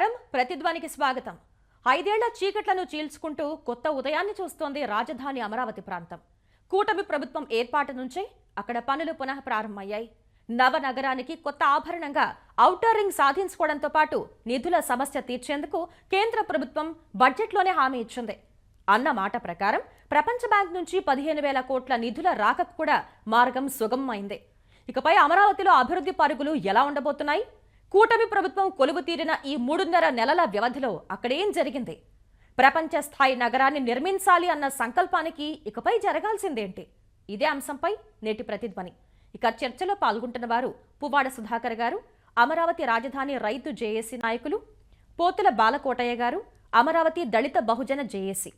నమస్కారం ప్రతిధ్వనికి స్వాగతం. ఐదేళ్ళ చీకట్లను చీల్చుకుంటూ కొత్త ఉదయాన్ని చూస్తోంది రాజధాని అమరావతి ప్రాంతం. కూటమి ప్రభుత్వం ఏర్పాటు నుంచే అక్కడ పనులు పునః ప్రారంభమయ్యాయి. నవనగరానికి కొత్త ఆభరణంగా ఔటర్ రింగ్ సాధించుకోవడంతో పాటు నిధుల సమస్య తీర్చేందుకు కేంద్ర ప్రభుత్వం బడ్జెట్లోనే హామీ ఇచ్చింది. అన్న మాట ప్రకారం ప్రపంచ బ్యాంక్ నుంచి పదిహేను వేల కోట్ల నిధుల రాకకు కూడా మార్గం సుగమమైంది. ఇకపై అమరావతిలో అభివృద్ధి పరుగులు ఎలా ఉండబోతున్నాయి? కూటమి ప్రభుత్వం కొలువు తీరిన ఈ మూడున్నర నెలల వ్యవధిలో అక్కడేం జరిగింది? ప్రపంచ స్థాయి నగరాన్ని నిర్మించాలి అన్న సంకల్పానికి ఇకపై జరగాల్సిందేంటి? ఇదే అంశంపై నేటి ప్రతిధ్వని. ఇక చర్చలో పాల్గొంటున్న వారు పువ్వాడ సుధాకర్ గారు అమరావతి రాజధాని రైతు జేఏసీ నాయకులు పోతుల బాలకోటయ్య గారు అమరావతి దళిత బహుజన జేఏసీ.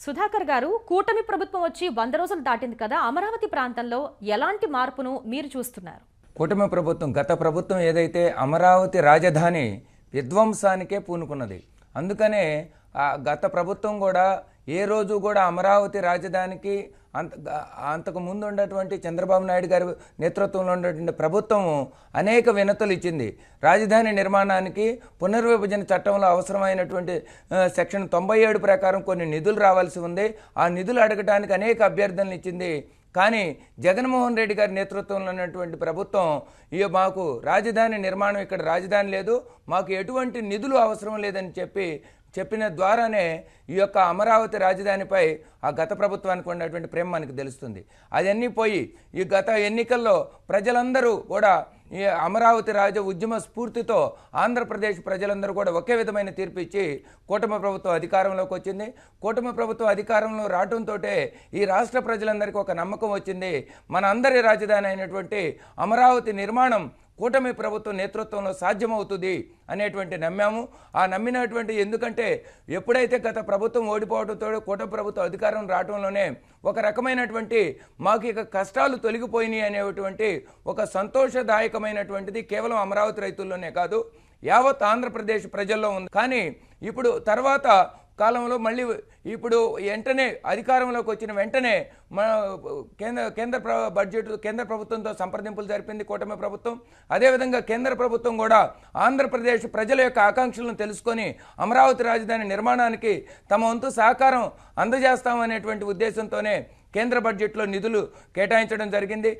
సుధాకర్ గారు కూటమి ప్రభుత్వం వచ్చి వంద రోజులు దాటింది కదా అమరావతి ప్రాంతంలో ఎలాంటి మార్పును మీరు చూస్తున్నారు? కూటమి ప్రభుత్వం గత ప్రభుత్వం ఏదైతే అమరావతి రాజధాని విధ్వంసానికే పూనుకున్నది అందుకనే ఆ గత ప్రభుత్వం కూడా ఏ రోజు కూడా అమరావతి రాజధానికి అంత అంతకు ముందు ఉన్నటువంటి చంద్రబాబు నాయుడు గారి నేతృత్వంలో ఉన్నటువంటి ప్రభుత్వము అనేక వినతులు ఇచ్చింది. రాజధాని నిర్మాణానికి పునర్విభజన చట్టంలో అవసరమైనటువంటి సెక్షన్ తొంభై ఏడు ప్రకారం కొన్ని నిధులు రావాల్సి ఉంది. ఆ నిధులు అడగటానికి అనేక అభ్యర్థనలు ఇచ్చింది కానీ జగన్మోహన్ రెడ్డి గారి నేతృత్వంలో ఉన్నటువంటి ప్రభుత్వం ఇక మాకు రాజధాని నిర్మాణం ఇక్కడ రాజధాని లేదు మాకు ఎటువంటి నిధులు అవసరం లేదని చెప్పి చెప్పిన ద్వారానే ఈ యొక్క అమరావతి రాజధానిపై ఆ గత ప్రభుత్వానికి ఉన్నటువంటి ప్రేమ మనకు తెలుస్తుంది. అదన్నీ పోయి ఈ గత ఎన్నికల్లో ప్రజలందరూ కూడా ఈ అమరావతి రాజ ఉద్యమ స్ఫూర్తితో ఆంధ్రప్రదేశ్ ప్రజలందరూ కూడా ఒకే విధమైన తీర్పు ఇచ్చి కూటమి ప్రభుత్వం అధికారంలోకి వచ్చింది. కూటమి ప్రభుత్వం అధికారంలో రావడంతో ఈ రాష్ట్ర ప్రజలందరికీ ఒక నమ్మకం వచ్చింది. మన అందరి రాజధాని అయినటువంటి అమరావతి నిర్మాణం కూటమి ప్రభుత్వం నేతృత్వంలో సాధ్యమవుతుంది అనేటువంటి నమ్మాము. ఆ నమ్మినటువంటి ఎందుకంటే ఎప్పుడైతే గత ప్రభుత్వం ఓడిపోవడంతో కూటమి ప్రభుత్వం అధికారం రావడంలోనే ఒక రకమైనటువంటి మాకు ఇక కష్టాలు తొలగిపోయినాయి అనేటువంటి ఒక సంతోషదాయకమైనటువంటిది కేవలం అమరావతి రైతుల్లోనే కాదు యావత్ ఆంధ్రప్రదేశ్ ప్రజల్లో ఉంది. కానీ ఇప్పుడు తర్వాత కాలంలో మళ్ళీ ఇప్పుడు వెంటనే అధికారంలోకి వచ్చిన వెంటనే మన కేంద్ర కేంద్ర బడ్జెట్ కేంద్ర ప్రభుత్వంతో సంప్రదింపులు జరిపింది కూటమి ప్రభుత్వం. అదేవిధంగా కేంద్ర ప్రభుత్వం కూడా ఆంధ్రప్రదేశ్ ప్రజల యొక్క ఆకాంక్షలను తెలుసుకొని అమరావతి రాజధాని నిర్మాణానికి తమ వంతు సహకారం అందజేస్తామనేటువంటి ఉద్దేశంతోనే కేంద్ర బడ్జెట్లో నిధులు కేటాయించడం జరిగింది.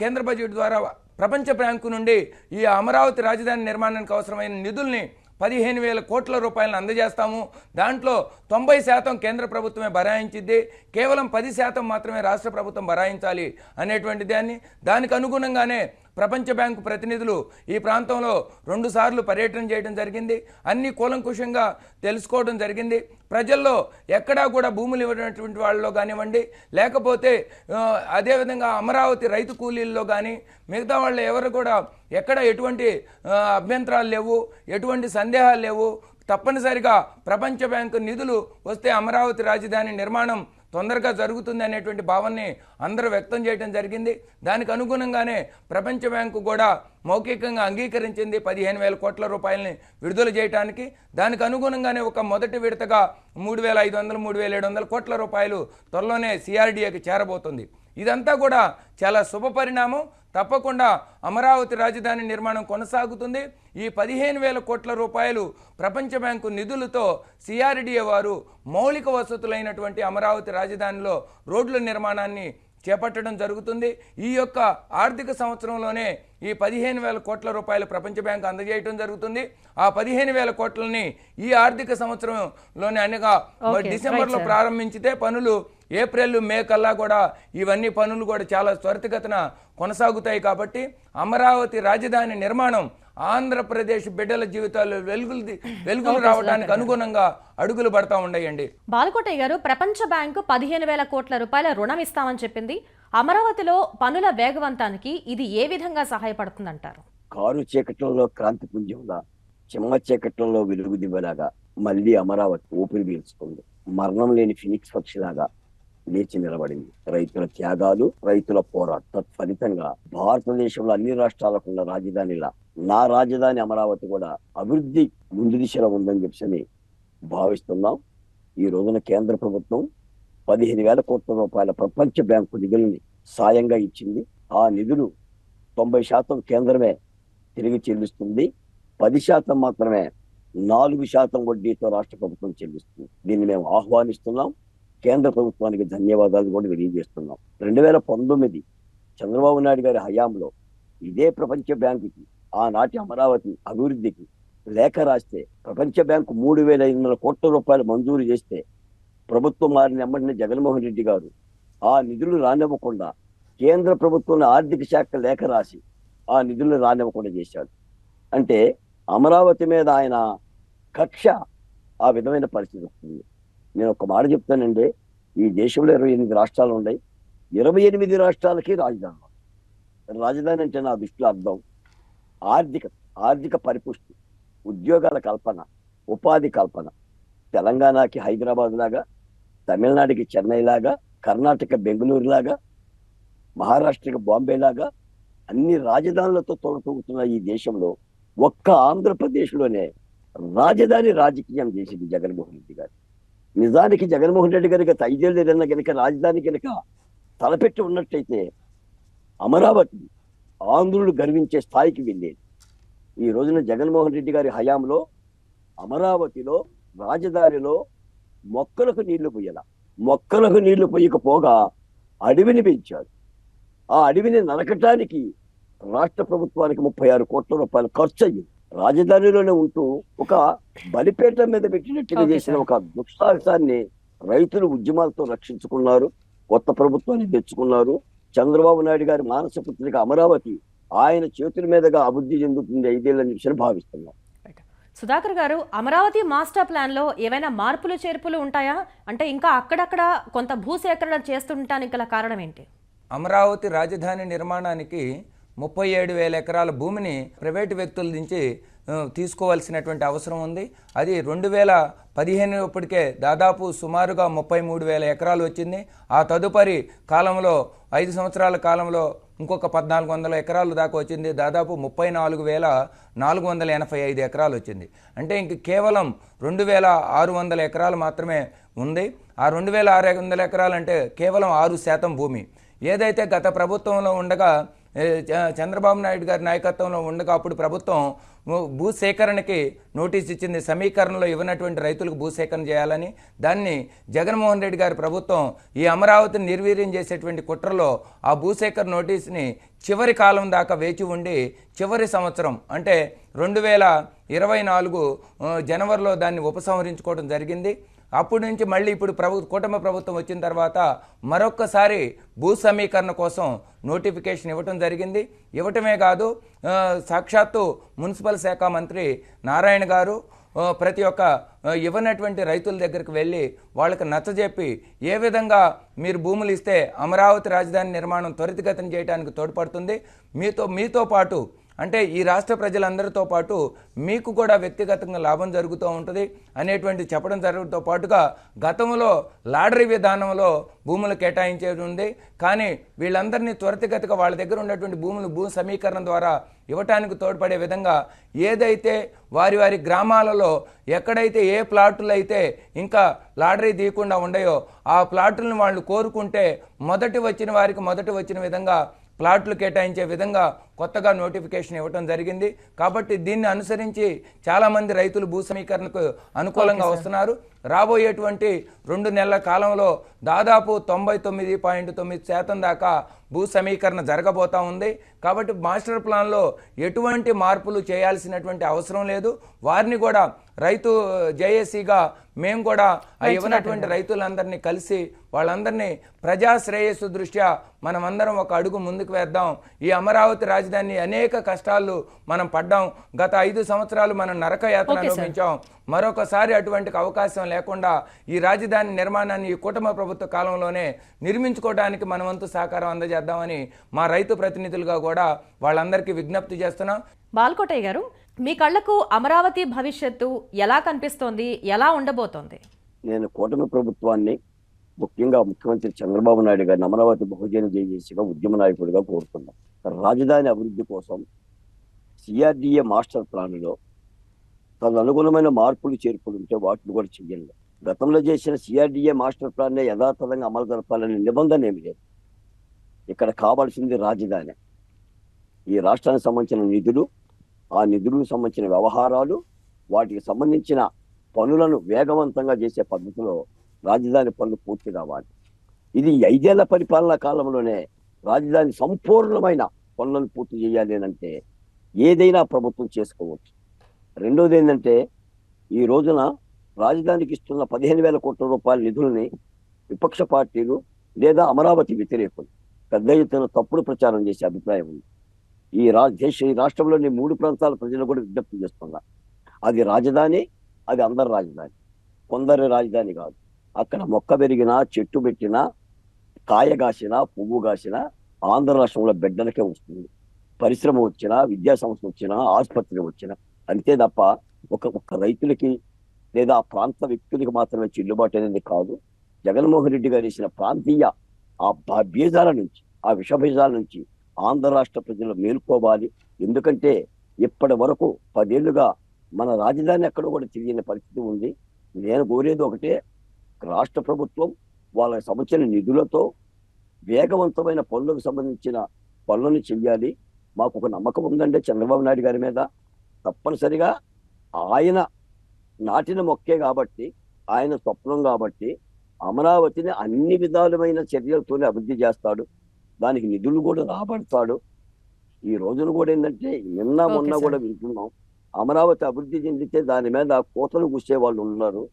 కేంద్ర బడ్జెట్ ద్వారా ప్రపంచ బ్యాంకు నుండి ఈ అమరావతి రాజధాని నిర్మాణానికి అవసరమైన నిధుల్ని పదిహేను వేల కోట్ల రూపాయలను అందజేస్తాము. దాంట్లో తొంభై శాతం కేంద్ర ప్రభుత్వమే బరాయించిద్ది. కేవలం పది శాతం మాత్రమే రాష్ట్ర ప్రభుత్వం బరాయించాలి అనేటువంటి దాన్ని. దానికి అనుగుణంగానే ప్రపంచ బ్యాంకు ప్రతినిధులు ఈ ప్రాంతంలో రెండుసార్లు పర్యటన చేయడం జరిగింది. అన్ని కూలంకుషంగా తెలుసుకోవడం జరిగింది. ప్రజల్లో ఎక్కడా కూడా భూములు ఇవ్వనటువంటి వాళ్ళలో కానివ్వండి లేకపోతే అదేవిధంగా అమరావతి రైతు కూలీల్లో కానీ మిగతా వాళ్ళు ఎవరు కూడా ఎక్కడ ఎటువంటి అభ్యంతరాలు లేవు ఎటువంటి సందేహాలు లేవు. తప్పనిసరిగా ప్రపంచ బ్యాంకు నిధులు వస్తే అమరావతి రాజధాని నిర్మాణం తొందరగా జరుగుతుంది అనేటువంటి భావాన్ని అందరూ వ్యక్తం చేయడం జరిగింది. దానికి అనుగుణంగానే ప్రపంచ బ్యాంకు కూడా మౌఖికంగా అంగీకరించింది పదిహేను వేల కోట్ల రూపాయలని విడుదల చేయడానికి దానికి అనుగుణంగానే ఒక మొదటి విడతగా మూడు వేల ఐదు వందలు మూడు వేల ఏడు వందల కోట్ల రూపాయలు త్వరలోనే సిఆర్డీఏకి చేరబోతుంది. ఇదంతా కూడా చాలా శుభ పరిణామం తప్పకుండా అమరావతి రాజధాని నిర్మాణం కొనసాగుతుంది. ఈ పదిహేను వేల కోట్ల రూపాయలు ప్రపంచ బ్యాంకు నిధులతో సిఆర్డిఏ వారు మౌలిక వసతులైనటువంటి అమరావతి రాజధానిలో రోడ్ల నిర్మాణాన్ని చేపట్టడం జరుగుతుంది. ఈ యొక్క ఆర్థిక సంవత్సరంలోనే ఈ పదిహేను వేల కోట్ల రూపాయలు ప్రపంచ బ్యాంకు అందజేయడం జరుగుతుంది. ఆ పదిహేను వేల కోట్లని ఈ ఆర్థిక సంవత్సరంలోనే అనగా డిసెంబర్లో. ప్రారంభించితే పనులు ఏప్రిల్ మే కల్లా కూడా ఇవన్నీ పనులు కూడా చాలా త్వరితగతిన కొనసాగుతాయి కాబట్టి అమరావతి రాజధాని నిర్మాణం ఆంధ్రప్రదేశ్ బిడ్డల జీవితాల్లో వెలుగులు వెలుగులు రావడానికి అనుగుణంగా అడుగులు పడతా ఉండయండి. బాలకోటయ్య గారు ప్రపంచ బ్యాంకు పదిహేను వేల కోట్ల రూపాయల రుణం ఇస్తామని చెప్పింది. అమరావతిలో పనుల వేగవంతానికి ఇది ఏ విధంగా సహాయపడుతుందంటారు? కారు చీకట్లలో క్రాంతి పుంజంలా చిమ్మ చీకట్లలో వెలుగు దివ్వలాగా మళ్ళీ అమరావతి ఊపిరి పీల్చుకుంది. మరణం లేని ఫినిక్స్ పక్షిలాగా లేచి నిలబడింది. రైతుల త్యాగాలు రైతుల పోరాట. తత్ఫలితంగా భారతదేశంలో అన్ని రాష్ట్రాలకు ఉన్న రాజధానిలా నా రాజధాని అమరావతి కూడా అభివృద్ధి ముందు దిశలో ఉందని చెప్పని భావిస్తున్నాం. ఈ రోజున కేంద్ర ప్రభుత్వం పదిహేను వేల కోట్ల రూపాయల ప్రపంచ బ్యాంకు నిధులని సాయంగా ఇచ్చింది. ఆ నిధులు తొంభై శాతం కేంద్రమే తిరిగి చెల్లిస్తుంది. పది శాతం మాత్రమే నాలుగు శాతం వడ్డీతో రాష్ట్ర ప్రభుత్వం చెల్లిస్తుంది. దీన్ని మేము ఆహ్వానిస్తున్నాం. కేంద్ర ప్రభుత్వానికి ధన్యవాదాలు కూడా తెలియజేస్తున్నాం. రెండు వేల పంతొమ్మిది చంద్రబాబు నాయుడు గారి హయాంలో ఇదే ప్రపంచ బ్యాంకుకి ఆనాటి అమరావతి అభివృద్ధికి లేఖ రాస్తే ప్రపంచ బ్యాంకు మూడు వేల ఐదు వందల కోట్ల రూపాయలు మంజూరు చేస్తే ప్రభుత్వం మారిన వెంబడిన జగన్మోహన్ రెడ్డి గారు ఆ నిధులు రానివ్వకుండా కేంద్ర ప్రభుత్వం ఆర్థిక శాఖ లేఖ రాసి ఆ నిధులు రానివ్వకుండా చేశాడు. అంటే అమరావతి మీద ఆయన కక్ష ఆ విధమైన పరిస్థితి వస్తుంది. నేను ఒక మాట చెప్తానండి. ఈ దేశంలో ఇరవై ఎనిమిది రాష్ట్రాలు ఉన్నాయి. ఇరవై ఎనిమిది రాష్ట్రాలకి రాజధాని. రాజధాని అంటే నా దృష్టిలో అర్థం. ఆర్థిక ఆర్థిక పరిపుష్టి ఉద్యోగాల కల్పన ఉపాధి కల్పన. తెలంగాణకి హైదరాబాద్ లాగా తమిళనాడుకి చెన్నై లాగా కర్ణాటక బెంగళూరు లాగా మహారాష్ట్రకి బాంబే లాగా అన్ని రాజధానులతో తోడుతూగుతున్న ఈ దేశంలో. ఒక్క ఆంధ్రప్రదేశ్లోనే రాజధాని రాజకీయం చేసింది జగన్మోహన్ రెడ్డి గారు. నిజానికి జగన్మోహన్ రెడ్డి గారికి గత ఐదేళ్ళు ఏదైనా కనుక రాజధాని కనుక తలపెట్టి ఉన్నట్టయితే అమరావతి ఆంధ్రులు గర్వించే స్థాయికి వెళ్ళేది. ఈ రోజున జగన్మోహన్ రెడ్డి గారి హయాంలో అమరావతిలో రాజధానిలో మొక్కలకు నీళ్ళు పోయాల. మొక్కలకు నీళ్ళు పోయకపోగా అడవిని పెంచాడు ఆ అడవిని నరకటానికి రాష్ట్ర ప్రభుత్వానికి ముప్పై ఆరు కోట్ల రూపాయలు ఖర్చు అయ్యింది రాజధానిలోనే ఉంటూ ఒక బలిపేట మీద పెట్టినట్టుగా చేసిన. ఒక దుస్సాహసాన్ని రైతులు ఉద్యమాలతో రక్షించుకున్నారు కొత్త ప్రభుత్వాన్ని తెచ్చుకున్నారు. చంద్రబాబు నాయుడు గారి మానస పుత్రిక అమరావతి ఆయన చేతుల మీదుగా అభివృద్ధి చెందుతుంది ఐదేళ్ళని చెప్పి భావిస్తున్నాం. సుధాకర్ గారు అమరావతి మాస్టర్ ప్లాన్లో ఏవైనా మార్పులు చేర్పులు ఉంటాయా? అంటే ఇంకా అక్కడక్కడ కొంత భూసేకరణ చేస్తుంటానికి గల కారణం ఏంటి? అమరావతి రాజధాని నిర్మాణానికి ముప్పై ఏడు వేల ఎకరాల భూమిని ప్రైవేటు వ్యక్తుల నుంచి తీసుకోవాల్సినటువంటి అవసరం ఉంది. అది రెండు వేల పదిహేను ఇప్పటికే దాదాపు సుమారుగా ముప్పై మూడు వేల ఎకరాలు వచ్చింది. ఆ తదుపరి కాలంలో ఐదు సంవత్సరాల కాలంలో ఇంకొక పద్నాలుగు వందల ఎకరాలు దాకా వచ్చింది. దాదాపు ముప్పై నాలుగు వేల నాలుగు వందల ఎనభై ఐదు ఎకరాలు వచ్చింది. అంటే ఇంక కేవలం రెండు వేల ఆరు వందల ఎకరాలు మాత్రమే ఉంది. ఆ రెండు వేల ఆరు వందల ఎకరాలు అంటే కేవలం ఆరు శాతం భూమి. ఏదైతే గత ప్రభుత్వంలో ఉండగా చంద్రబాబు నాయుడు గారి నాయకత్వంలో ఉండగా అప్పుడు ప్రభుత్వం భూసేకరణకి నోటీస్ ఇచ్చింది. సమీకరణలో ఇవ్వనటువంటి రైతులకు భూసేకరణ చేయాలని. దాన్ని జగన్మోహన్ రెడ్డి గారి ప్రభుత్వం ఈ అమరావతిని నిర్వీర్యం చేసేటువంటి కుట్రలో ఆ భూసేకరణ నోటీస్ని చివరి కాలం దాకా వేచి ఉండి చివరి సంవత్సరం అంటే రెండు వేల ఇరవై నాలుగు జనవరిలో దాన్ని ఉపసంహరించుకోవడం జరిగింది. అప్పటి నుంచి మళ్ళీ ఇప్పుడు ప్రభు కుటుంబ ప్రభుత్వం వచ్చిన తర్వాత మరొక్కసారి భూ సమీకరణ కోసం నోటిఫికేషన్ ఇవ్వటం జరిగింది. ఇవ్వటమే కాదు సాక్షాత్తు మున్సిపల్ శాఖ మంత్రి నారాయణ గారు ప్రతి ఒక్క ఇవ్వనటువంటి రైతుల దగ్గరికి వెళ్ళి వాళ్ళకి నచ్చజెప్పి ఏ విధంగా మీరు భూములు ఇస్తే అమరావతి రాజధాని నిర్మాణం త్వరితగతిని చేయడానికి తోడ్పడుతుంది. మీతో మీతో పాటు అంటే ఈ రాష్ట్ర ప్రజలందరితో పాటు మీకు కూడా వ్యక్తిగతంగా లాభం జరుగుతూ ఉంటుంది. అనేటువంటి చెప్పడం జరగడంతో పాటుగా గతంలో లాటరీ విధానంలో భూములు కేటాయించేది ఉంది. కానీ వీళ్ళందరినీ త్వరితగతిగా వాళ్ళ దగ్గర ఉన్నటువంటి భూములు భూ సమీకరణ ద్వారా ఇవ్వటానికి తోడ్పడే విధంగా ఏదైతే వారి వారి గ్రామాలలో ఎక్కడైతే ఏ ప్లాట్లు అయితే ఇంకా లాటరీ తీయకుండా ఉండయో ఆ ప్లాట్లను వాళ్ళు కోరుకుంటే మొదటి వచ్చిన వారికి మొదటి వచ్చిన విధంగా ప్లాట్లు కేటాయించే విధంగా కొత్తగా నోటిఫికేషన్ ఇవ్వడం జరిగింది. కాబట్టి దీన్ని అనుసరించి చాలామంది రైతులు భూ సమీకరణకు అనుకూలంగా వస్తున్నారు. రాబోయేటువంటి రెండు నెలల కాలంలో దాదాపు తొంభై తొమ్మిది పాయింట్ తొమ్మిది శాతం దాకా భూ సమీకరణ జరగబోతా ఉంది. కాబట్టి మాస్టర్ ప్లాన్లో ఎటువంటి మార్పులు చేయాల్సినటువంటి అవసరం లేదు. వారిని కూడా రైతు జేఏసీగా మేము కూడా ఇవ్వనటువంటి రైతులందరినీ కలిసి వాళ్ళందరినీ ప్రజా శ్రేయస్సు దృష్ట్యా మనమందరం ఒక అడుగు ముందుకు వేద్దాం. ఈ అమరావతి రాజధాని అనేక కష్టాలు మనం పడ్డాం. గత ఐదు సంవత్సరాలు మనం నరక యాత్ర Okay, sir. అనుభవించాం మరొకసారి అటువంటి అవకాశం లేకుండా ఈ రాజధాని నిర్మాణాన్ని ఈ కుటుంబ ప్రభుత్వ కాలంలోనే నిర్మించుకోవడానికి మన వంతు సహకారం అందజేద్దామని మా రైతు ప్రతినిధులుగా కూడా వాళ్ళందరికీ విజ్ఞప్తి చేస్తున్నాం. బాల్కోటయ్య గారు మీ కళ్ళకు అమరావతి భవిష్యత్తు ఎలా కనిపిస్తోంది? ఎలా ఉండబోతోంది? నేను కూటమి ప్రభుత్వాన్ని ముఖ్యంగా ముఖ్యమంత్రి చంద్రబాబు నాయుడు గారిని అమరావతి బహుజన జేజేసీగా ఉద్యమ నాయకుడిగా కోరుతున్నాం. రాజధాని అభివృద్ధి కోసం సిఆర్డిఏ మాస్టర్ ప్లాన్లో తన అనుగుణమైన మార్పులు చేర్పులు ఉంటే వాటిని కూడా చెయ్యండి. గతంలో చేసిన సిఆర్డిఏ మాస్టర్ ప్లాన్నే యథాతథంగా అమలు జరపాలనే నిబంధన ఏమి లేదు. ఇక్కడ కావాల్సింది రాజధాని. ఈ రాష్ట్రానికి సంబంధించిన నిధులు ఆ నిధులకు సంబంధించిన వ్యవహారాలు వాటికి సంబంధించిన పనులను వేగవంతంగా చేసే పద్ధతిలో రాజధాని పనులు పూర్తి కావాలి. ఇది ఐదేళ్ళ పరిపాలనా కాలంలోనే రాజధాని సంపూర్ణమైన పనులను పూర్తి చేయాలి అని అంటే ఏదైనా ప్రభుత్వం చేసుకోవచ్చు. రెండోది ఏంటంటే ఈ రోజున రాజధానికి ఇస్తున్న పదిహేను వేల కోట్ల రూపాయల నిధుల్ని విపక్ష పార్టీలు లేదా అమరావతి వ్యతిరేకులు పెద్ద ఎత్తున తప్పుడు ప్రచారం చేసే అభిప్రాయం ఉంది. ఈ రా దేశ ఈ రాష్ట్రంలోని మూడు ప్రాంతాల ప్రజలు కూడా విజ్ఞప్తి చేస్తున్నా అది రాజధాని అది అందరి రాజధాని. కొందరి రాజధాని కాదు. అక్కడ మొక్క పెరిగినా చెట్టు పెట్టినా కాయ కాసినా పువ్వు కాసినా ఆంధ్ర రాష్ట్రంలో బిడ్డలకే వస్తుంది. పరిశ్రమ వచ్చినా విద్యా సంస్థ వచ్చినా ఆసుపత్రి వచ్చినా అంతే తప్ప ఒక ఒక్క రైతులకి లేదా ఆ ప్రాంత వ్యక్తులకి మాత్రమే చెల్లుబాటు అనేది కాదు. జగన్మోహన్ రెడ్డి గారు వేసిన ప్రాంతీయ ఆ బీజాల నుంచి ఆ విష బీజాల నుంచి ఆంధ్ర రాష్ట్ర ప్రజలు మేల్కోవాలి. ఎందుకంటే ఇప్పటి వరకు పదేళ్ళుగా మన రాజధాని ఎక్కడ కూడా తెలియని పరిస్థితి ఉంది. నేను కోరేది ఒకటే రాష్ట్ర ప్రభుత్వం వాళ్ళకి సంబంధించిన నిధులతో వేగవంతమైన పనులకు సంబంధించిన పనులను చెయ్యాలి. మాకు ఒక నమ్మకం ఉందంటే చంద్రబాబు నాయుడు గారి మీద. తప్పనిసరిగా ఆయన నాటిన మొక్కే కాబట్టి ఆయన స్వప్నం కాబట్టి అమరావతిని అన్ని విధాలమైన చర్యలతోనే అభివృద్ధి చేస్తాడు. దానికి నిధులు కూడా రాబడతాడు. ఈ రోజున కూడా ఏంటంటే నిన్న మొన్న. కూడా వింటున్నాం. అమరావతి అభివృద్ధి చెందితే దాని మీద కోతలు కూసే వాళ్ళు ఉన్నారు.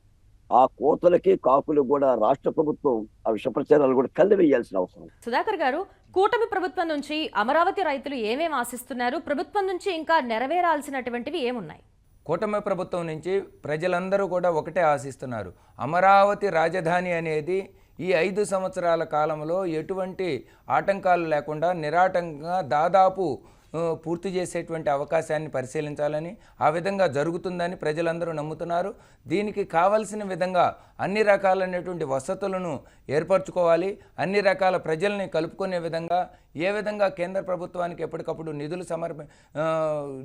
ఆ కోతలకి కాకులు కూడా రాష్ట్ర ప్రభుత్వం ఆ విష ప్రచారాలు కూడా కళ్ళు వేయాల్సిన అవసరం. సుధాకర్ గారు కూటమి ప్రభుత్వం నుంచి అమరావతి రైతులు ఏమేం ఆశిస్తున్నారు? ప్రభుత్వం నుంచి ఇంకా నెరవేరాల్సినటువంటివి ఏమున్నాయి? కూటమి ప్రభుత్వం నుంచి ప్రజలందరూ కూడా ఒకటే ఆశిస్తున్నారు. అమరావతి రాజధాని అనేది ఈ ఐదు సంవత్సరాల కాలంలో ఎటువంటి ఆటంకాలు లేకుండా నిరాటంకంగా దాదాపు పూర్తి చేసేటువంటి అవకాశాన్ని పరిశీలించాలని ఆ విధంగా జరుగుతుందని ప్రజలందరూ నమ్ముతున్నారు. దీనికి కావలసిన విధంగా అన్ని రకాలైనటువంటి వసతులను ఏర్పరచుకోవాలి. అన్ని రకాల ప్రజల్ని కలుపుకునే విధంగా ఏ విధంగా కేంద్ర ప్రభుత్వానికి ఎప్పటికప్పుడు నిధులు సమర్పి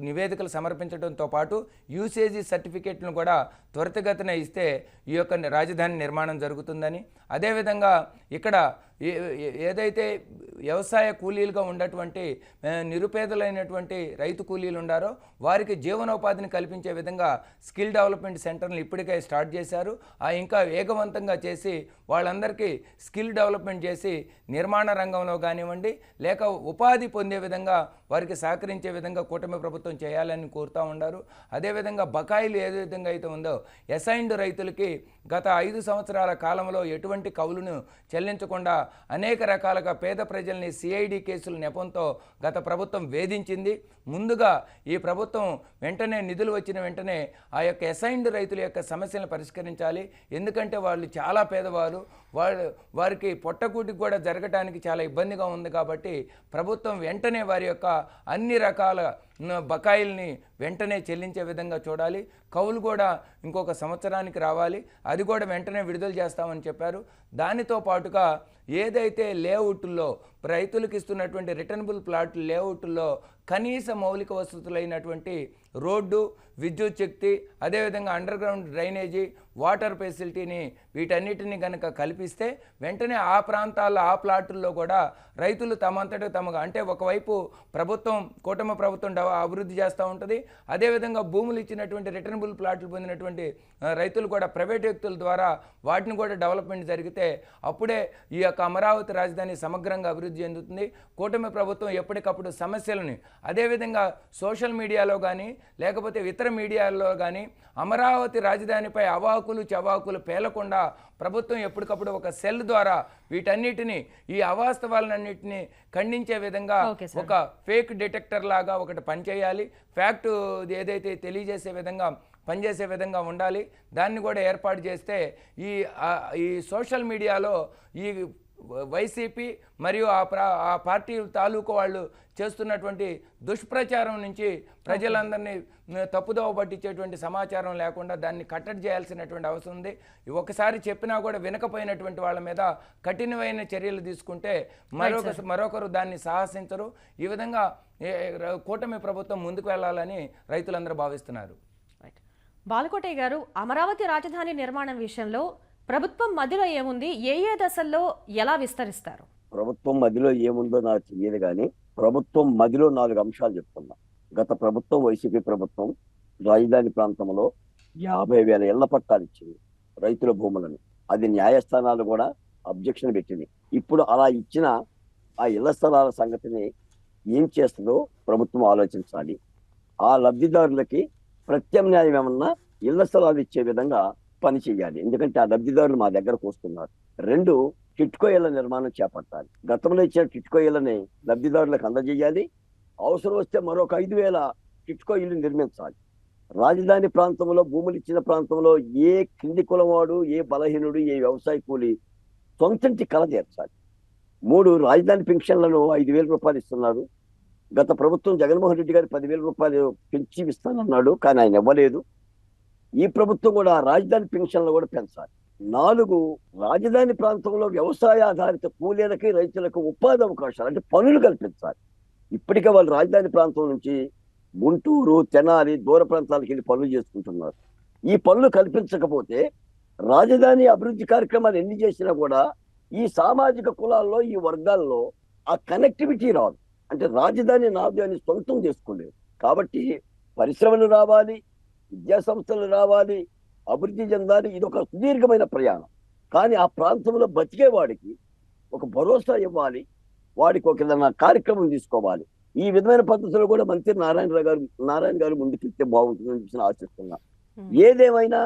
నివేదికలు సమర్పించడంతో పాటు యూసేజీ సర్టిఫికేట్లను కూడా త్వరితగతిన ఇస్తే ఈ యొక్క రాజధాని నిర్మాణం జరుగుతుందని. అదేవిధంగా ఇక్కడ ఏ- ఏదైతే వ్యవసాయ కూలీలుగా ఉన్నటువంటి నిరుపేదలైనటువంటి రైతు కూలీలు ఉండారో వారికి జీవనోపాధిని కల్పించే విధంగా స్కిల్ డెవలప్మెంట్ సెంటర్లు ఇప్పటికే స్టార్ట్ చేశారు. ఆ ఇంకా వేగవంతంగా చేసి వాళ్ళందరికీ స్కిల్ డెవలప్మెంట్ చేసి నిర్మాణ రంగంలో కానివ్వండి లేక ఉపాధి పొందే విధంగా వారికి సహకరించే విధంగా కూటమి ప్రభుత్వం చేయాలని కోరుతూ ఉన్నారు. అదేవిధంగా బకాయిలు ఏ విధంగా అయితే ఉందో అసైన్డ్ రైతులకి గత ఐదు సంవత్సరాల కాలంలో ఎటువంటి కవులను చెల్లించకుండా అనేక రకాలుగా పేద ప్రజల్ని సిఐడి కేసుల నెపంతో గత ప్రభుత్వం వేధించింది. ముందుగా ఈ ప్రభుత్వం వెంటనే నిధులు వచ్చిన వెంటనే ఆ యొక్క ఎసైన్డ్ రైతుల యొక్క సమస్యలను పరిష్కరించాలి. ఎందుకంటే వాళ్ళు చాలా పేదవారు. వాళ్ళు వారికి పొట్టకూటికి కూడా జరగటానికి చాలా ఇబ్బందిగా ఉంది కాబట్టి ప్రభుత్వం వెంటనే వారి యొక్క అన్ని రకాల బకాయిల్ని వెంటనే చెల్లించే విధంగా చూడాలి. కవులు కూడా ఇంకొక సంవత్సరానికి రావాలి. అది కూడా వెంటనే విడుదల చేస్తామని చెప్పారు. దానితో పాటుగా ఏదైతే లేఅవుట్లో రైతులకు ఇస్తున్నటువంటి రిటర్నబుల్ ప్లాట్ లేఅవుట్లో కనీస మౌలిక వసతులైనటువంటి రోడ్డు విద్యుత్ శక్తి అదేవిధంగా అండర్ గ్రౌండ్ డ్రైనేజీ వాటర్ ఫెసిలిటీని వీటన్నిటిని కనుక కల్పిస్తే వెంటనే ఆ ప్రాంతాల్లో ఆ ప్లాటుల్లో కూడా రైతులు తమంతట తమగా అంటే ఒకవైపు ప్రభుత్వం కూటమి ప్రభుత్వం అభివృద్ధి చేస్తూ ఉంటుంది. అదేవిధంగా భూములు ఇచ్చినటువంటి రిటర్నబుల్ ప్లాట్లు పొందినటువంటి రైతులు కూడా ప్రైవేట్ వ్యక్తుల ద్వారా వాటిని కూడా డెవలప్మెంట్ జరిగితే అప్పుడే ఈ యొక్క అమరావతి రాజధాని సమగ్రంగా అభివృద్ధి చెందుతుంది కూటమి ప్రభుత్వం ఎప్పటికప్పుడు సమస్యలని అదేవిధంగా సోషల్ మీడియాలో కానీ లేకపోతే ఇతర మీడియాల్లో కానీ అమరావతి రాజధానిపై అవాకులు చవాకులు పేలకుండా ప్రభుత్వం ఎప్పటికప్పుడు ఒక సెల్ ద్వారా వీటన్నిటిని ఈ అవాస్తవాలన్నింటినీ ఖండించే విధంగా. ఒక ఫేక్ డిటెక్టర్ లాగా ఒకటి పనిచేయాలి ఫ్యాక్ట్ ఏదైతే తెలియజేసే విధంగా పనిచేసే విధంగా ఉండాలి. దాన్ని కూడా ఏర్పాటు చేస్తే ఈ ఈ సోషల్ మీడియాలో ఈ వైసీపీ మరియు ఆ ప్రా ఆ పార్టీ తాలూకు వాళ్ళు చేస్తున్నటువంటి దుష్ప్రచారం నుంచి ప్రజలందరినీ తప్పుదోవ పట్టించేటువంటి సమాచారం లేకుండా దాన్ని కట్టడి చేయాల్సినటువంటి అవసరం ఉంది. ఒకసారి చెప్పినా కూడా వినకపోయినటువంటి వాళ్ళ మీద కఠినమైన చర్యలు తీసుకుంటే మరొక మరొకరు దాన్ని సాహసించరు. ఈ విధంగా కూటమి ప్రభుత్వం ముందుకు వెళ్ళాలని రైతులందరూ భావిస్తున్నారు. బాలకోటయ్య గారు అమరావతి రాజధాని నిర్మాణం విషయంలో ప్రభుత్వం మధ్యలో ఏముంది? ఏ ఏ దశల్లో ఎలా విస్తరిస్తారు? ప్రభుత్వం మదిలో ఏముందో నాకు తెలియదు కానీ ప్రభుత్వం మదిలో నాలుగు అంశాలు చెప్తున్నా. గత ప్రభుత్వం వైసీపీ ప్రభుత్వం రాజధాని ప్రాంతంలో యాభై వేల ఇళ్ళ పట్టాలు ఇచ్చింది రైతుల భూములను. అది న్యాయస్థానాలు కూడా అబ్జెక్షన్ పెట్టింది. ఇప్పుడు అలా ఇచ్చిన ఆ ఇళ్ళ స్థలాల సంగతిని ఏం చేస్తుందో ప్రభుత్వం ఆలోచించాలి. ఆ లబ్ధిదారులకి ప్రత్యామ్నాయం ఏమన్నా ఇళ్ళ స్థలాలు ఇచ్చే విధంగా పని చేయాలి. ఎందుకంటే ఆ లబ్ధిదారులు మా దగ్గరకు వస్తున్నారు రెండు టిట్కో ఇళ్ళ నిర్మాణం చేపట్టాలి. గతంలో ఇచ్చిన టిట్కో ఇళ్ళని లబ్ధిదారులకు అందజేయాలి. అవసరం వస్తే మరొక ఐదు వేల టిట్కో ఇల్లు నిర్మించాలి. రాజధాని ప్రాంతంలో భూములు ఇచ్చిన ప్రాంతంలో ఏ కింది కులవాడు ఏ బలహీనుడు ఏ వ్యవసాయ కూలి సొంతంటి కల తీర్చాలి. మూడు రాజధాని పెన్షన్లను ఐదు వేల రూపాయలు ఇస్తున్నారు. గత ప్రభుత్వం జగన్మోహన్ రెడ్డి గారు పదివేల రూపాయలు పెంచి ఇస్తానన్నాడు కానీ ఆయన ఇవ్వలేదు. ఈ ప్రభుత్వం కూడా రాజధాని పెన్షన్లు కూడా పెంచాలి. నాలుగు రాజధాని ప్రాంతంలో వ్యవసాయ ఆధారిత కూలీలకి రైతులకు ఉపాధి అవకాశాలు అంటే పనులు కల్పించాలి. ఇప్పటికే వాళ్ళు రాజధాని ప్రాంతం నుంచి గుంటూరు తెనాలి దూర ప్రాంతాలకు వెళ్ళి పనులు చేసుకుంటున్నారు. ఈ పనులు కల్పించకపోతే రాజధాని అభివృద్ధి కార్యక్రమాలు ఎన్ని చేసినా కూడా ఈ సామాజిక కులాల్లో ఈ వర్గాల్లో ఆ కనెక్టివిటీ రాదు. అంటే రాజధాని నాది అని సొంతం చేసుకోలేదు. కాబట్టి పరిశ్రమలు రావాలి విద్యా సంస్థలు రావాలి అభివృద్ధి చెందాలి ఇది ఒక సుదీర్ఘమైన ప్రయాణం. కానీ ఆ ప్రాంతంలో బతికేవాడికి ఒక భరోసా ఇవ్వాలి వాడికి ఒక ఏదైనా కార్యక్రమం తీసుకోవాలి. ఈ విధమైన పద్ధతిలో కూడా మంత్రి నారాయణరావు గారు నారాయణ గారు ముందుకెళ్తే బాగుంటుందని చెప్పి ఆశిస్తున్నా. ఏదేమైనా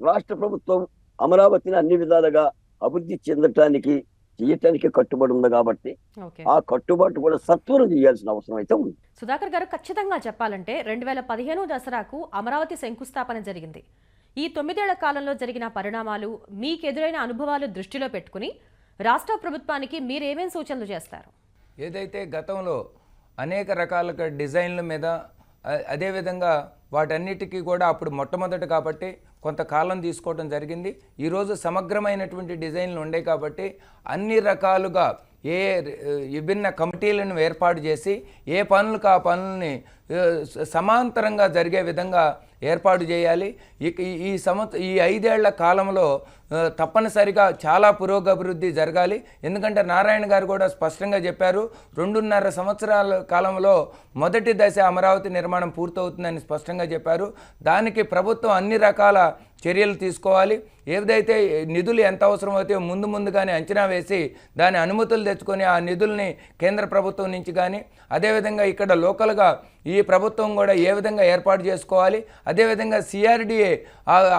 రాష్ట్ర ప్రభుత్వం అమరావతిని అన్ని విధాలుగా అభివృద్ధి చెందటానికి చేయటానికి కట్టుబడి ఉంది కాబట్టి ఆ కట్టుబాటు కూడా సత్వరం చేయాల్సిన అవసరం అయితే ఉంది. సుధాకర్ గారు ఖచ్చితంగా చెప్పాలంటే రెండు వేల పదిహేను దసరాకు అమరావతి శంకుస్థాపన జరిగింది. ఈ తొమ్మిదేళ్ళ కాలంలో జరిగిన పరిణామాలు మీకు ఎదురైన అనుభవాలు దృష్టిలో పెట్టుకుని రాష్ట్ర ప్రభుత్వానికి మీరేమేం సూచనలు చేస్తారు? ఏదైతే గతంలో అనేక రకాల డిజైన్ల మీద అదేవిధంగా వాటన్నిటికీ కూడా అప్పుడు మొట్టమొదటి కాబట్టి కొంతకాలం తీసుకోవడం జరిగింది. ఈరోజు సమగ్రమైనటువంటి డిజైన్లు ఉండే కాబట్టి అన్ని రకాలుగా ఏ విభిన్న కమిటీలను ఏర్పాటు చేసి ఏ పనులకు ఆ పనుల్ని సమాంతరంగా జరిగే విధంగా ఏర్పాటు చేయాలి. ఇక ఈ- సంవత్సరం ఈ ఐదేళ్ళ కాలంలో తప్పనిసరిగా చాలా పురోగభివృద్ధి జరగాలి. ఎందుకంటే నారాయణ గారు కూడా స్పష్టంగా చెప్పారు రెండున్నర సంవత్సరాల కాలంలో మొదటి దశ అమరావతి నిర్మాణం పూర్తవుతుందని స్పష్టంగా చెప్పారు. దానికి ప్రభుత్వం అన్ని రకాల చర్యలు తీసుకోవాలి. ఏదైతే నిధులు ఎంత అవసరమవుతాయో ముందు ముందుగానే అంచనా వేసి దాని అనుమతులు తెచ్చుకొని ఆ నిధుల్ని కేంద్ర ప్రభుత్వం నుంచి కానీ అదేవిధంగా ఇక్కడ లోకల్గా ఈ ప్రభుత్వం కూడా ఏ విధంగా ఏర్పాటు చేసుకోవాలి అదేవిధంగా సిఆర్డిఏ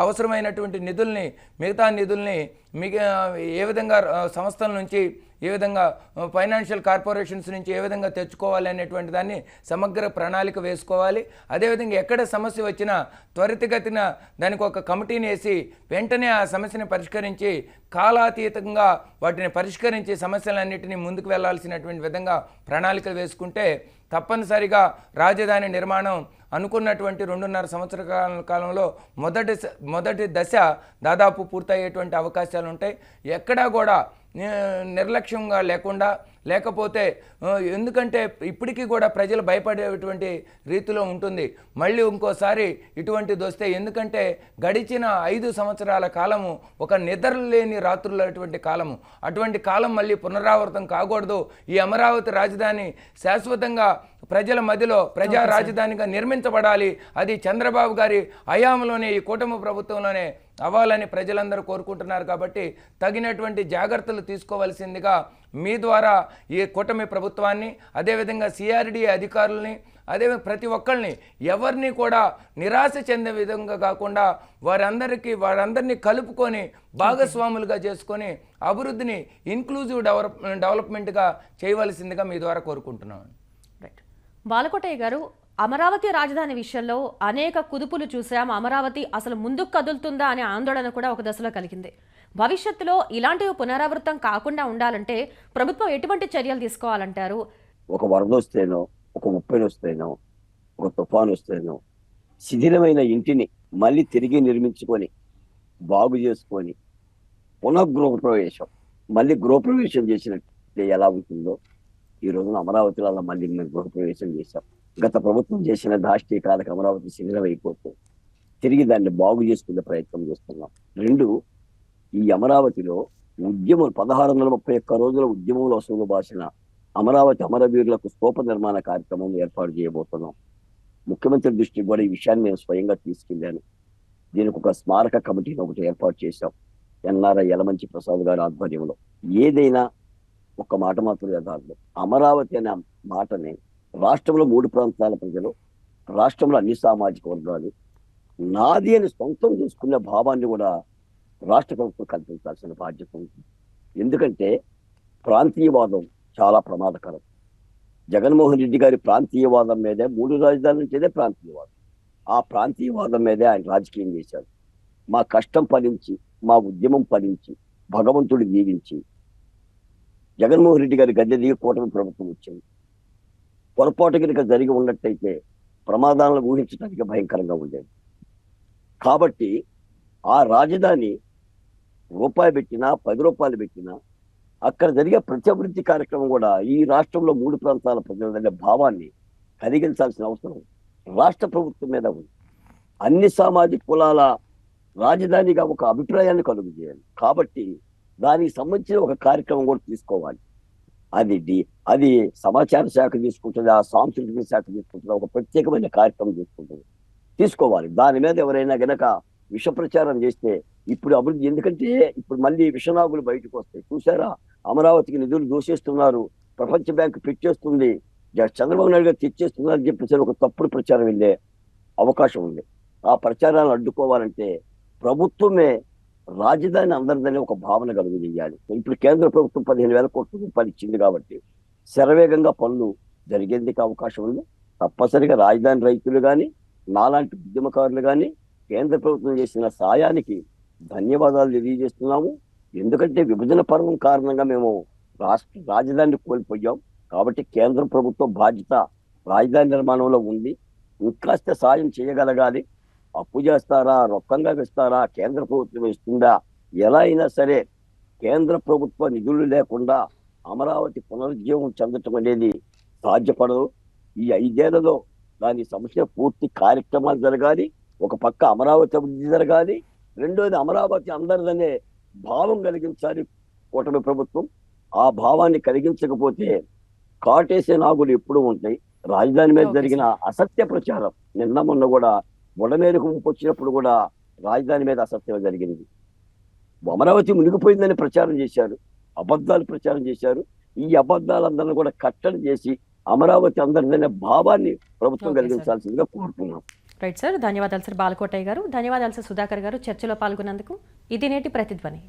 అవసరమైనటువంటి నిధుల్ని మిగతా నిధుల్ని మిగ ఏ విధంగా సంస్థల నుంచి ఏ విధంగా ఫైనాన్షియల్ కార్పొరేషన్స్ నుంచి ఏ విధంగా తెచ్చుకోవాలి అనేటువంటి దాన్ని సమగ్ర ప్రణాళిక వేసుకోవాలి. అదేవిధంగా ఎక్కడ సమస్య వచ్చినా త్వరితగతిన దానికి ఒక కమిటీని వేసి వెంటనే ఆ సమస్యని పరిష్కరించి కాలాతీతంగా వాటిని పరిష్కరించి సమస్యలన్నింటినీ ముందుకు వెళ్ళాల్సినటువంటి విధంగా ప్రణాళికలు వేసుకుంటే తప్పనిసరిగా రాజధాని నిర్మాణం అనుకున్నటువంటి రెండున్నర సంవత్సర కాలంలో మొదటి మొదటి దశ దాదాపు పూర్తయ్యేటువంటి అవకాశాలు ఉంటాయి ఎక్కడా కూడా నిర్లక్ష్యంగా లేకుండా లేకపోతే ఎందుకంటే ఇప్పటికీ కూడా ప్రజలు భయపడేటువంటి రీతిలో ఉంటుంది. మళ్ళీ ఇంకోసారి ఇటువంటిది వస్తే ఎందుకంటే గడిచిన ఐదు సంవత్సరాల కాలము ఒక నిద్రలేని రాత్రులటువంటి కాలము. అటువంటి కాలం మళ్ళీ పునరావృతం కాకూడదు. ఈ అమరావతి రాజధాని శాశ్వతంగా ప్రజల మధ్యలో ప్రజా రాజధానిగా నిర్మించబడాలి. అది చంద్రబాబు గారి హయాంలోనే ఈ కూటమి ప్రభుత్వంలోనే అవ్వాలని ప్రజలందరూ కోరుకుంటున్నారు కాబట్టి తగినటువంటి జాగ్రత్తలు తీసుకోవాల్సిందిగా మీ ద్వారా ఈ కూటమి ప్రభుత్వాన్ని అదేవిధంగా సిఆర్డి అధికారుల్ని అదే ప్రతి ఒక్కరిని ఎవరిని కూడా నిరాశ చెందే విధంగా కాకుండా వారందరికీ వారందరినీ కలుపుకొని భాగస్వాములుగా చేసుకొని అభివృద్ధిని ఇన్క్లూజివ్ డెవలప్ డెవలప్మెంట్గా చేయవలసిందిగా మీ ద్వారా కోరుకుంటున్నాను. బాలకోటయ్య గారు అమరావతి రాజధాని విషయంలో అనేక కుదుపులు చూసాం అమరావతి అసలు ముందుకు కదులుతుందా అనే ఆందోళన కూడా ఒక దశలో కలిగింది. భవిష్యత్తులో ఇలాంటివి పునరావృతం కాకుండా ఉండాలంటే ప్రభుత్వం ఎటువంటి చర్యలు తీసుకోవాలంటారు? ఒక వరద వస్తేనో ఒక ముప్పై వస్తేనో ఒక తుఫాను వస్తేనో శిథిలమైన ఇంటిని మళ్ళీ తిరిగి నిర్మించుకొని బాగు చేసుకొని పునః గృహప్రవేశం మళ్ళీ గృహప్రవేశం చేసినట్టు ఎలా ఉంటుందో ఈ రోజున అమరావతిలో అలా మళ్ళీ మేము గృహప్రవేశం చేశాం. గత ప్రభుత్వం చేసిన దాష్టీకాలకు అమరావతి శిథిలం అయిపోతూ తిరిగి దాన్ని బాగు చేసుకునే ప్రయత్నం చేస్తున్నాం. రెండు ఈ అమరావతిలో ఉద్యమం పదహారు వందల ముప్పై ఒక్క రోజుల ఉద్యమంలో అసలు భాషన అమరావతి అమరవీరులకు స్తూప నిర్మాణ కార్యక్రమం ఏర్పాటు చేయబోతున్నాం. ముఖ్యమంత్రి దృష్టికి కూడా ఈ విషయాన్ని నేను స్వయంగా తీసుకెళ్ళాను. దీనికి ఒక స్మారక కమిటీని ఒకటి ఏర్పాటు చేశాం. ఎన్ఆర్ఐ యలమంచి ప్రసాద్ గారి ఆధ్వర్యంలో. ఏదైనా ఒక్క మాట మాత్రం యథార్థం. అమరావతి అనే మాటని రాష్ట్రంలో మూడు ప్రాంతాల ప్రజలు రాష్ట్రంలో అన్ని సామాజిక వర్గాలు నాది అని సొంతం చేసుకునే భావాన్ని కూడా రాష్ట్ర ప్రభుత్వం కల్పించాల్సిన బాధ్యత ఉంది. ఎందుకంటే ప్రాంతీయవాదం చాలా ప్రమాదకరం. జగన్మోహన్ రెడ్డి గారి ప్రాంతీయవాదం మీదే మూడు రాజధానుల నుంచేదే ప్రాంతీయవాదం. ఆ ప్రాంతీయవాదం మీదే ఆయన రాజకీయం చేశారు. మా కష్టం ఫలించి మా ఉద్యమం ఫలించి భగవంతుడు దీవించి జగన్మోహన్ రెడ్డి గారి గద్దె దిగి కూటమి ప్రభుత్వం వచ్చింది. పొరపాటు కనుక జరిగి ఉన్నట్టయితే ప్రమాదాలను ఊహించడానికి భయంకరంగా ఉండేది కాబట్టి ఆ రాజధాని రూపాయి పెట్టినా పది రూపాయలు పెట్టినా అక్కడ జరిగే ప్రతి అభివృద్ధి కార్యక్రమం కూడా ఈ రాష్ట్రంలో మూడు ప్రాంతాల ప్రజల భావాన్ని కరిగించాల్సిన అవసరం రాష్ట్ర ప్రభుత్వం మీద ఉంది. అన్ని సామాజిక కులాల రాజధానిగా ఒక అభిప్రాయాన్ని కలుగు చేయాలి. కాబట్టి దానికి సంబంధించిన ఒక కార్యక్రమం కూడా తీసుకోవాలి. అది అది సమాచార శాఖ తీసుకుంటుంది ఆ సాంస్కృతిక శాఖ తీసుకుంటుంది ఒక ప్రత్యేకమైన కార్యక్రమం తీసుకుంటుంది. తీసుకోవాలి. దాని మీద ఎవరైనా గనక విష ప్రచారం చేస్తే ఇప్పుడు అభివృద్ధి ఎందుకంటే ఇప్పుడు మళ్ళీ విషనాగులు బయటకు వస్తాయి. చూసారా అమరావతికి నిధులు దూషిస్తున్నారు ప్రపంచ బ్యాంక్ పెట్టేస్తుంది. జ- చంద్రబాబు నాయుడు గారు తెచ్చేస్తున్నారని చెప్పేసి ఒక తప్పుడు ప్రచారం వెళ్ళే అవకాశం ఉంది. ఆ ప్రచారాలను అడ్డుకోవాలంటే ప్రభుత్వమే రాజధాని అందరిదని ఒక భావన కలుగజేయాలి ఇప్పుడు కేంద్ర ప్రభుత్వం పదిహేను వేల కోట్ల రూపాయలు ఇచ్చింది కాబట్టి శరవేగంగా పనులు జరిగేందుకు అవకాశం ఉంది. తప్పనిసరిగా రాజధాని రైతులు కానీ నాలాంటి ఉద్యమకారులు కానీ కేంద్ర ప్రభుత్వం చేసిన సాయానికి ధన్యవాదాలు తెలియజేస్తున్నాము. ఎందుకంటే విభజన పర్వం కారణంగా మేము రాష్ట్ర రాజధానిని కోల్పోయాం. కాబట్టి కేంద్ర ప్రభుత్వం బాధ్యత రాజధాని నిర్మాణంలో ఉంది. ఇంకాస్త సాయం చేయగలగాలి. అప్పు చేస్తారా? రొక్కంగా ఇస్తారా కేంద్ర ప్రభుత్వం ఇస్తుందా? ఎలా అయినా సరే కేంద్ర ప్రభుత్వ నిధులు లేకుండా అమరావతి పునరుజ్జీవం చెందటం అనేది సాధ్యపడదు. ఈ ఐదేళ్ళలో దాని సమస్య పూర్తి కార్యక్రమాలు జరగాలి. ఒక పక్క అమరావతి అభివృద్ధి జరగాలి. రెండోది అమరావతి అందరిదనే భావం కలిగించాలి కూటమి ప్రభుత్వం. ఆ భావాన్ని కలిగించకపోతే కాటేసే నాగులు ఎప్పుడు ఉంటాయి. రాజధాని మీద జరిగిన అసత్య ప్రచారం నిన్న మొన్న కూడా బుడమేరకు ముంపు వచ్చినప్పుడు కూడా రాజధాని మీద అసత్యం జరిగింది అమరావతి మునిగిపోయిందని ప్రచారం చేశారు. అబద్ధాలు ప్రచారం చేశారు. ఈ అబద్ధాలందరినీ కూడా కట్టడి చేసి అమరావతి అందరిదనే భావాన్ని ప్రభుత్వం. కలిగించాల్సిందిగా కోరుతున్నాం రైట్ సార్ ధన్యవాదాలు సార్ బాలకోటయ్య గారు. ధన్యవాదాలు సార్ సుధాకర్ గారు చర్చలో పాల్గొన్నందుకు. ఇది నేటి ప్రతిధ్వని.